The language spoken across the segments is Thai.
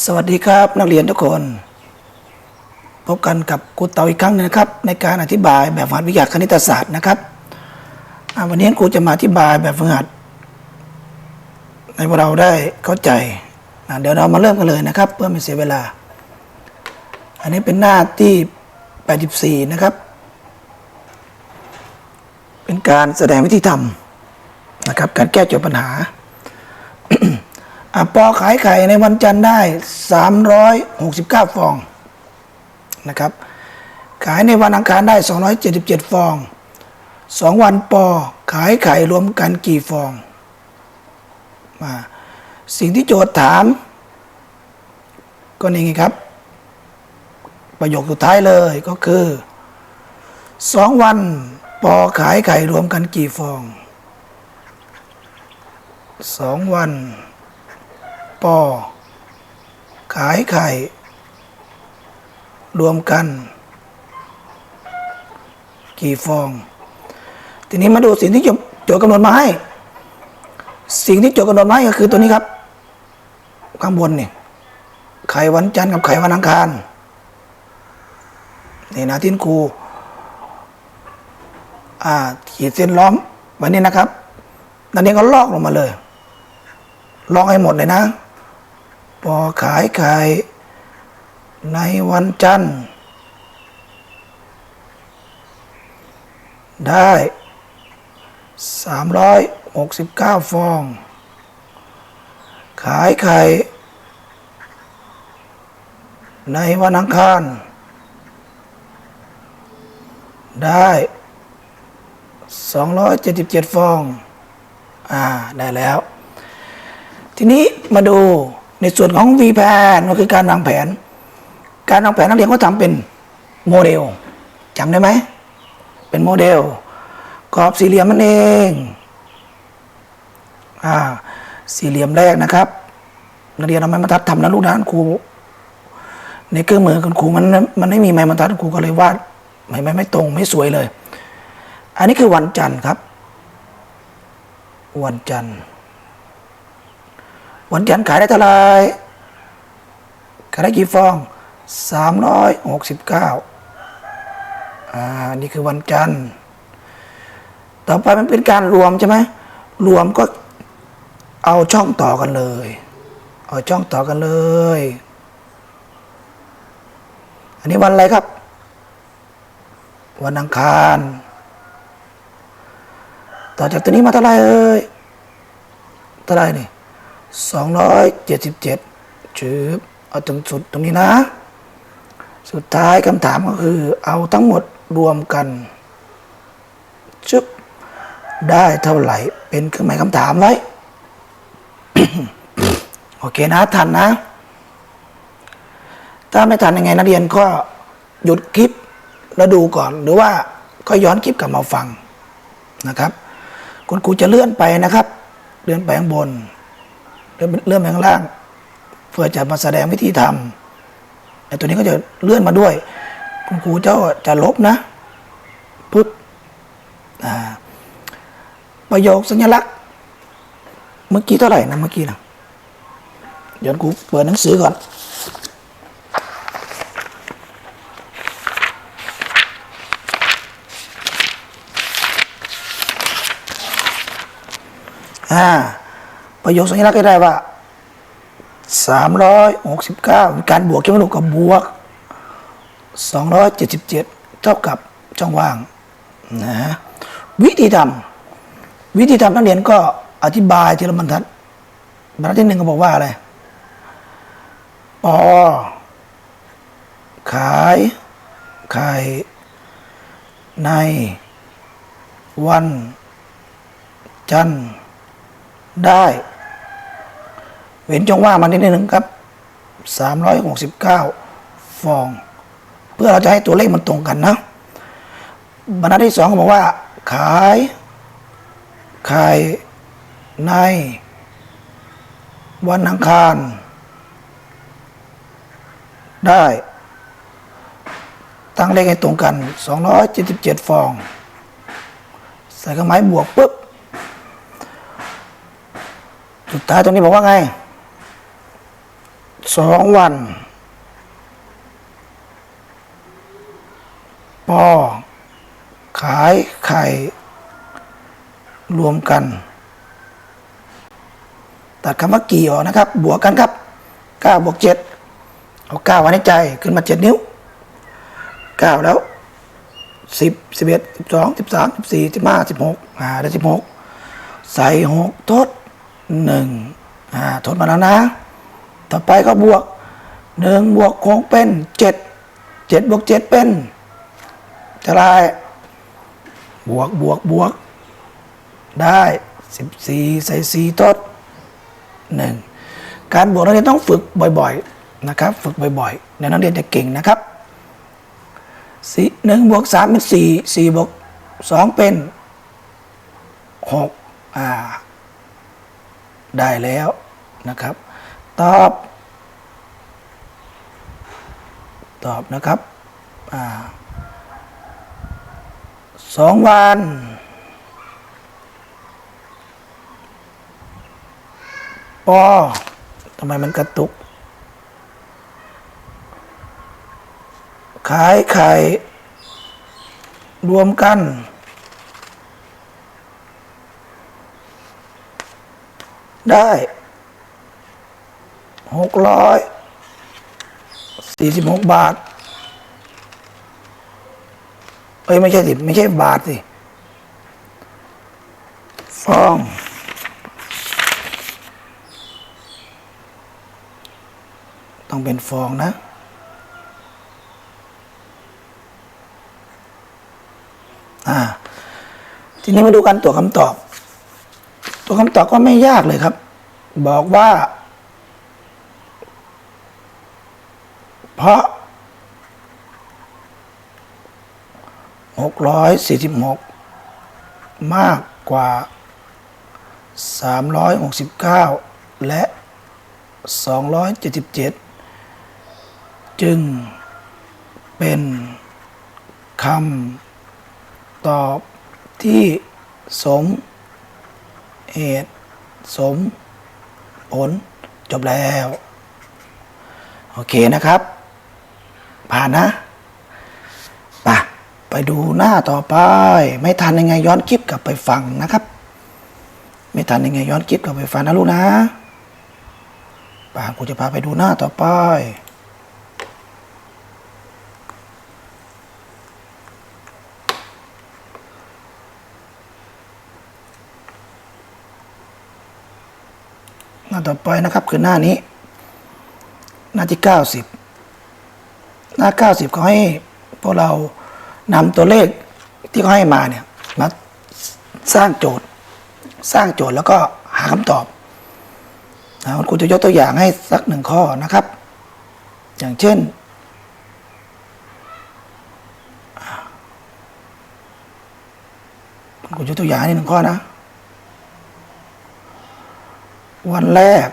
สวัสดีครับนักเรียนทุกคน พบกันกับครูเตาอีกครั้งนึงนะครับ ในการอธิบายแบบฝึกหัดวิทยาคณิตศาสตร์นะครับวันนี้ครูจะมาอธิบายแบบฝึกหัดให้พวกเราได้เข้าใจเดี๋ยวเรามาเริ่มกันเลยนะครับ เพื่อไม่เสียเวลา อันนี้เป็นหน้าที่ 84 นะครับ เป็นการแสดงวิธีทำนะครับ การแก้โจทย์ปัญหา ปอขายไข่ในวันจันทร์ได้ 369 ฟองนะครับ ขายในวันอังคารได้ 277 ฟอง 2 วันปอขายไข่รวมกันกี่ฟองมาสิ่งที่โจทย์ถาม ก็นี่ไงครับ ประโยคสุดท้ายเลยก็คือ 2 วันปอขายไข่รวมกันกี่ฟอง 2 วัน ปอ ขายไข่ รวมกัน กี่ฟอง ทีนี้มาดูสิ่งที่โจโจทย์กำหนดมาให้ สิ่งที่โจทย์กำหนดมาให้ก็คือตัวนี้ครับ ข้างบนนี่ไข่วันจันทร์กับไข่วันอังคารนี่นะที่ครูอ่าขีดเส้นล้อมไว้นี่นะครับนันนี้ก็ลอกลงมาเลย ลอกให้หมดเลยนะ ปอขายไข่ในวันจันทร์ ได้ 369 ฟอง ขายไข่ในวันอังคาร ได้ 277 ฟอง อ่า ได้แล้ว ทีนี้มาดู ในส่วนของ V แผนก็คือการวางแผน การวางแผนนักเรียนก็ทำเป็นโมเดลจำได้ไหม เป็นโมเดลกรอบสี่เหลี่ยมมันเองอ่าสี่เหลี่ยมแรกนะครับนักเรียนเอาไม้บรรทัดทำนะลูกนะครู ในเครื่องมือคุณครูมันมันไม่มีไม้บรรทัดครูก็เลยวาดไม่ไม่ไม่ตรงไม่สวยเลย อันนี้คือวันจันทร์ครับ วันจันทร์ วันจันทร์ขายได้เท่าไหร่ขายได้กี่ฟอง 369อ่านี่คือวันจันทร์ ต่อไปมันเป็นการรวมใช่ไหมรวมก็เอาช่องต่อกันเลย เอาช่องต่อกันเลย อันนี้วันอะไรครับ วันอังคาร ต่อจากตัวนี้มาเท่าไหร่เอ่ยเท่าไหร่นี่ สองร้อยเจ็ดสิบเจ็ดจืบเอาถึงสุดตรงนี้นะ สุดท้ายคำถามก็คือ เอาทั้งหมดรวมกันชึบได้เท่าไหร่ เป็นเครื่องหมายคำถามไว้ โอเคนะทันนะ ถ้าไม่ทันยังไงนักเรียนก็หยุดคลิปแล้วดูก่อน หรือว่าก็ย้อนคลิปกลับมาฟังนะครับ คุณครูจะเลื่อนไปนะครับ เลื่อนไปข้างบน เลื่อนไปข้างล่าง เพื่อจะมาแสดงวิธีทำแต่ตัวนี้ก็จะเลื่อนมาด้วย คุณครูเจ้าจะลบนะปึ๊บประโยคสัญลักษณ์ เมื่อกี้เท่าไหร่นะเมื่อกี้นะเดี๋ยวครูเปิดหนังสือก่อนอ่า ประโยคสัญลักษณ์ก็ได้ว่าสามร้อยหกสิบเก้าการบวกใช่ไหมลูกกับบวกสองร้อยเจ็ดสิบเจ็ดเท่ากับช่องว่างนะฮะวิธีทำวิธีทำนักเรียนก็อธิบายทีละบรรทัดบรรทัดที่หนึ่งก็บอกว่าอะไรปอขายไข่ใน วัน จันได้ เว้นช่องว่างมานิดนึงครับ 369 ฟอง เพื่อเราจะให้ตัวเลขมันตรงกันนะบรรทัดที่สองก็บอกว่า ขายไข่ใน วันอังคาร ได้ ตั้งเลขให้ตรงกัน 277 ฟอง ใส่เครื่องหมายบวกปุ๊บสุดท้ายตรงนี้บอกว่าไง สองวัน ปอ ขายไข่ รวมกัน ตัดคำว่ากี่ออกนะครับ บวกกันครับเก้าบวกเจ็ดเอาเก้าไว้ในใจขึ้นมาเจ็ดนิ้วเก้าแล้วสิบสิบเอ็ดสิบสองสิบสามสิบสี่สิบห้าสิบหกอ่าได้สิบหกใส่หกทดหนึ่งอ่าทดมาแล้วนะ ต่อไปก็บวกหนึ่งบวกหกเป็นเจ็ดเจ็ดบวกเจ็ดเป็นเท่าไหรบวกบวกบวก ได้สิบสี่ใส่สี่ทดหนึ่งการบวกนักเรียนต้องฝึกบ่อยๆนะครับ ฝึกบ่อยๆเดี๋ยวนักเรียนจะเก่งนะครับสี่หนึ่งบวกสามเป็นสี่สี่บวกสองเป็นหกอ่าได้แล้วนะครับ ตอบ ตอบนะครับอ่าสองวันปอทำไมมันกระตุก ขายไข่รวมกัน ได้ หกร้อยสี่สิบหกบาท เอ้ย ไม่ใช่สิไม่ใช่บาทสิฟองต้องเป็นฟองนะอ่าทีนี้มาดูกันตัวคำตอบ ตัวคำตอบก็ไม่ยากเลยครับ บอกว่า พราะ646มากกว่า369และ277จึงเป็นคำตอบที่สมเหตุสมผลจบแล้ว โอเคนะครับ ผ่านนะไปไปดูหน้าต่อไป ไม่ทันยังไงย้อนคลิปกลับไปฟังนะครับ ไม่ทันยังไงย้อนคลิปกลับไปฟังนะลูกนะป่ากูจะพาไปดูหน้าต่อไปหน้าต่อไปนะครับคือหน้านี้ หน้าที่เก้าสิบ หน้าเก้าสิบเขาให้พวกเรานำตัวเลขที่เขาให้มาเนี่ยมาสร้างโจทย์ สร้างโจทย์แล้วก็หาคำตอบนะคุณครูจะยกตัวอย่างให้สักหนึ่งข้อนะครับ อย่างเช่น คุณครูยกตัวอย่างให้หนึ่งข้อนะ วันแรก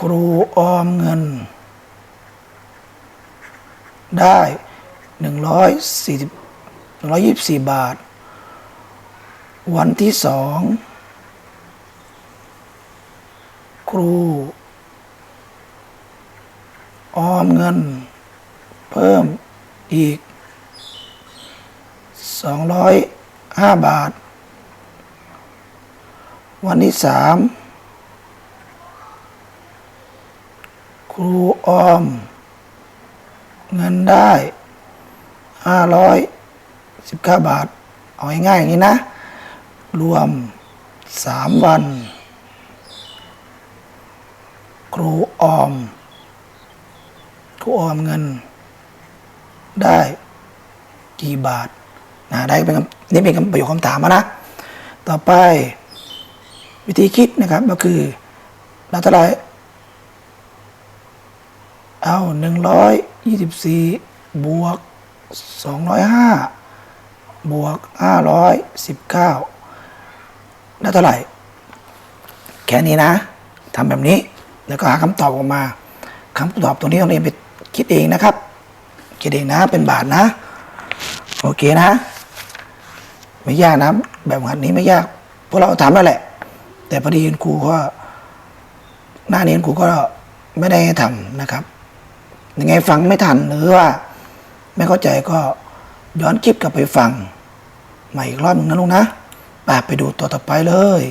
ครูออมเงิน ได้หนึ่งร้อยสี่สิบหนึ่งร้อยยี่สิบสี่บาท วันที่สองครู ออมเงิน เพิ่มอีกสองร้อยห้าบาท วันที่สามครูออม เงินได้ห้าร้อยสิบเก้าบาท เอาง่ายๆอย่างนี้นะ รวมสามวัน ครูออม ครูออมเงิน ได้กี่บาทนะได้เป็นคำนี่เป็นคำประโยคคำถามอะนะ ต่อไปวิธีคิดนะครับก็คือเราเท่าไหร เอาหนึ่งร้อยยี่สิบสี่บวกสองร้อยห้าบวกห้าร้อยสิบเก้าได้เท่าไหร่ แค่นี้นะทำแบบนี้ แล้วก็หาคำตอบออกมาคำตอบตรงนี้ต้องเรียนไปคิดเองนะครับ คิดเองนะเป็นบาทนะ โอเคนะ ไม่ยากนะ แบบหัดนี้ไม่ยากพวกเราทำแล้วแหละ แต่พอดีคุณครูก็หน้านี้ครูก็ไม่ได้ให้ทำนะครับ ยังไงฟังไม่ทันหรือว่า ไม่เข้าใจก็ย้อนคลิปกลับไปฟังใหม่อีกรอบนึงนะลูกนะไปไปดูตัวต่อไปเลย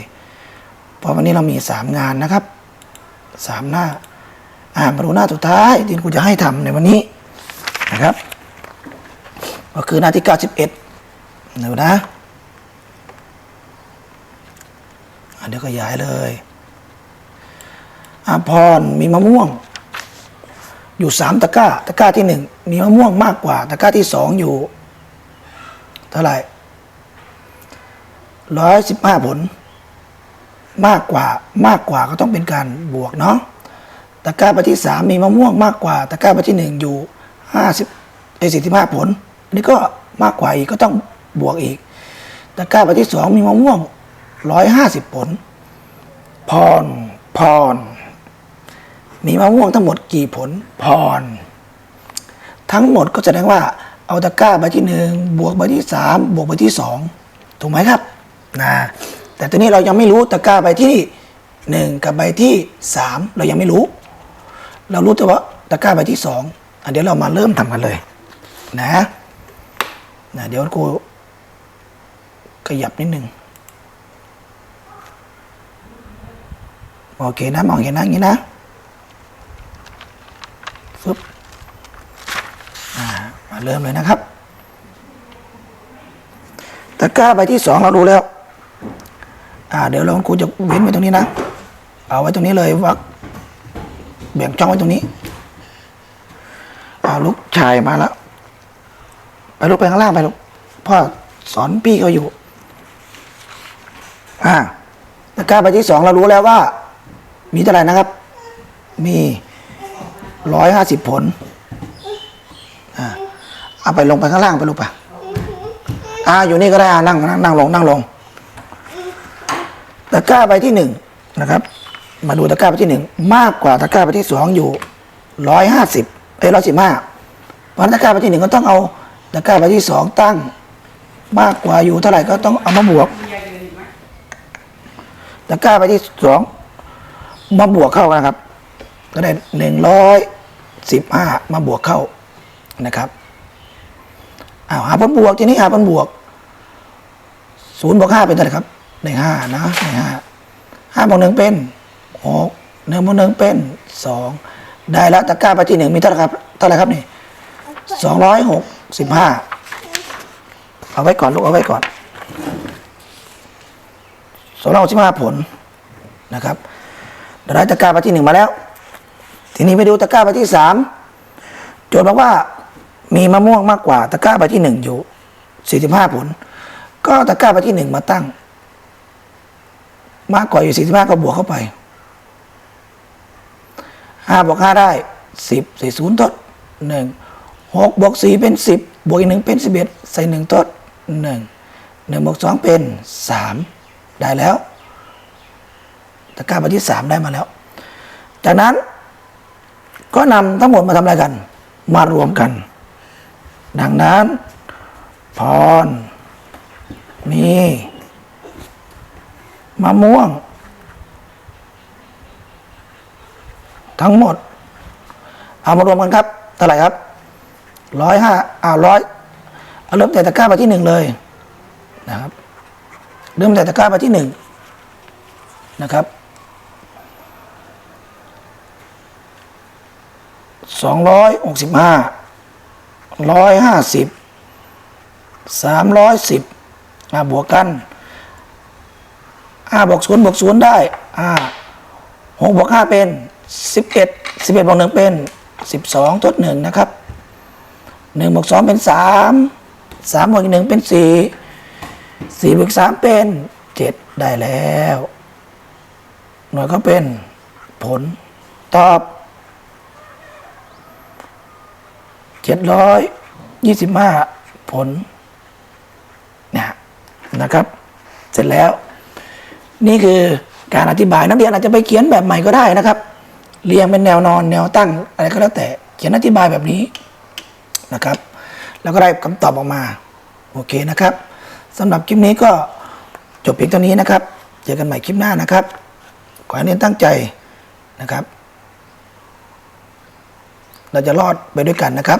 เพราะวันนี้เรามีสามงานนะครับสามหน้า อ่ามาดูหน้าสุดท้ายที่ครูจะให้ทำในวันนี้นะครับ ก็คือหน้าที่91เดี๋ยวนะอะเดี๋ยวก็ย้ายเลยอาพรมีมะม่วง อยู่สามตะกร้า ตะกร้าที่หนึ่งมีมะม่วงมากกว่า ตะกร้าที่สองอยู่ เท่าไหร่ร้อยสิบห้าผล มากกว่ามากกว่าก็ต้องเป็นการบวกเนาะตะกร้าไปที่สามมีมะม่วงมากกว่า ตะกร้าไปที่หนึ่งอยู่ห้าสิบไอ้สี่สิบห้าผลอันนี้ก็มากกว่าอีกก็ต้องบวกอีก ตะกร้าไปที่สองมีมะม่วงร้อยห้าสิบผลพรพร มีมะม่วงทั้งหมดกี่ผลพร ทั้งหมดก็แสดงว่าเอาตะกร้าใบที่หนึ่งบวกใบที่สามบวกใบที่สองถูกไหมครับนะแต่ตอนนี้เรายังไม่รู้ตะกร้าใบที่หนึ่งกับใบที่สามเรายังไม่รู้ เรารู้แต่ว่าตะกร้าใบที่สองเดี๋ยวเรามาเริ่มทำกันเลยนะนะเดี๋ยวกูขยับนิดนึงโอเคนะมองเห็นนะอย่างนี้นะฟึบอ่ามา เริ่มเลยนะครับตะกร้าใบที่สองเราดูแล้ว อ่า เดี๋ยวเราครูจะเว้นไว้ตรงนี้นะ เอาไว้ตรงนี้เลยวักแบ่งช่องไว้ตรงนี้ เอาลูกชายมาแล้ว ไปลูกไปข้างล่างไปลูก พ่อสอนพี่เขาอยู่ อ่าตะกร้าใบที่สองเรารู้แล้วว่า มีเท่าไหร่นะครับ มีร้อยห้าสิบผล เอาไปลงไปข้างล่างไปลูกไปอ่าอยู่นี่ก็ได้อ่านั่งนั่งนั่งลงนั่งลงตะกร้าใบที่หนึ่งนะครับ มาดูตะกร้าใบที่หนึ่งมากกว่าตะกร้าใบที่สองอยู่ร้อยห้าสิบเอ้ร้อยสิบห้าเพราะฉะนั้นตะกร้าใบที่หนึ่งก็ต้องเอาตะกร้าใบที่สองตั้ง มากกว่าอยู่เท่าไหร่ก็ต้องเอามาบวกตะกร้าใบที่สองมาบวกเข้านะครับ ก็ได้หนึ่งร้อยสิบห้ามาบวกเข้านะครับ อ้าวหาผลบวกทีนี้หาผลบวกศูนย์บวกห้าเป็นเท่าไหร่ครับได้ห้านะได้ห้าห้าบวกหนึ่งเป็นหกหนึ่งบวกหนึ่งเป็นสองได้แล้วตะกร้าไปที่หนึ่งมีเท่าไหร่ครับเท่าไหร่ครับนี่สองร้อยหกสิบห้าเอาไว้ก่อนลูกเอาไว้ก่อนสองร้อยหกสิบห้าผลนะครับได้ตะกร้าไปที่หนึ่งมาแล้ว ทีนี้ไปดูตะกร้าใบที่สามโจทย์บอกว่า มีมะม่วงมากกว่า ตะกร้าใบที่หนึ่งอยู่สี่สิบห้าผล ก็ตะกร้าใบที่หนึ่งมาตั้ง มากกว่าอยู่สี่สิบห้าก็บวกเข้าไปห้าบวกห้าได้สิบใส่ศูนย์ทดหนึ่งหกบวกสี่เป็นสิบบวกอีกหนึ่งเป็นสิบเอ็ดใส่หนึ่งทดหนึ่งหนึ่งบวกสองเป็นสามได้แล้วตะกร้าใบที่สามได้มาแล้ว จากนั้นก็นำทั้งหมดมาทำอะไรกัน มารวมกัน ดังนั้น พร มี มะม่วง ทั้งหมด เอามารวมกันครับเท่าไหร่ครับร้อยห้าอ่าร้อยเอาเริ่มแต่ตะกร้าไปที่หนึ่งเลยนะครับ เริ่มแต่ตะกร้าไปที่หนึ่งนะครับสองร้อยหกสิบห้า ร้อยห้าสิบสามร้อยสิบอ่าบวกกันอ่าบวกศูนย์บวกศูนย์ได้อ่าหกบวกห้าเป็นสิบเอ็ดสิบเอ็ดบวกหนึ่งเป็นสิบสองทดหนึ่งนะครับหนึ่งบวกสองเป็นสามสามบวกอีกหนึ่งเป็นสี่สี่บวกสามเป็นเจ็ดได้แล้ว หน่วยก็เป็นผลตอบ เจ็ดร้อยยี่สิบห้าผลเนี่ยนะครับ เสร็จแล้ว นี่คือการอธิบายนักเรียนอาจจะไปเขียนแบบใหม่ก็ได้นะครับ เรียงเป็นแนวนอนแนวตั้งอะไรก็แล้วแต่ เขียนอธิบายแบบนี้นะครับ แล้วก็ได้คำตอบออกมาโอเคนะครับสำหรับคลิปนี้ก็จบเพียงเท่านี้นะครับ เจอกันใหม่คลิปหน้านะครับ ขอให้นักเรียนตั้งใจนะครับ เราจะรอดไปด้วยกันนะครับ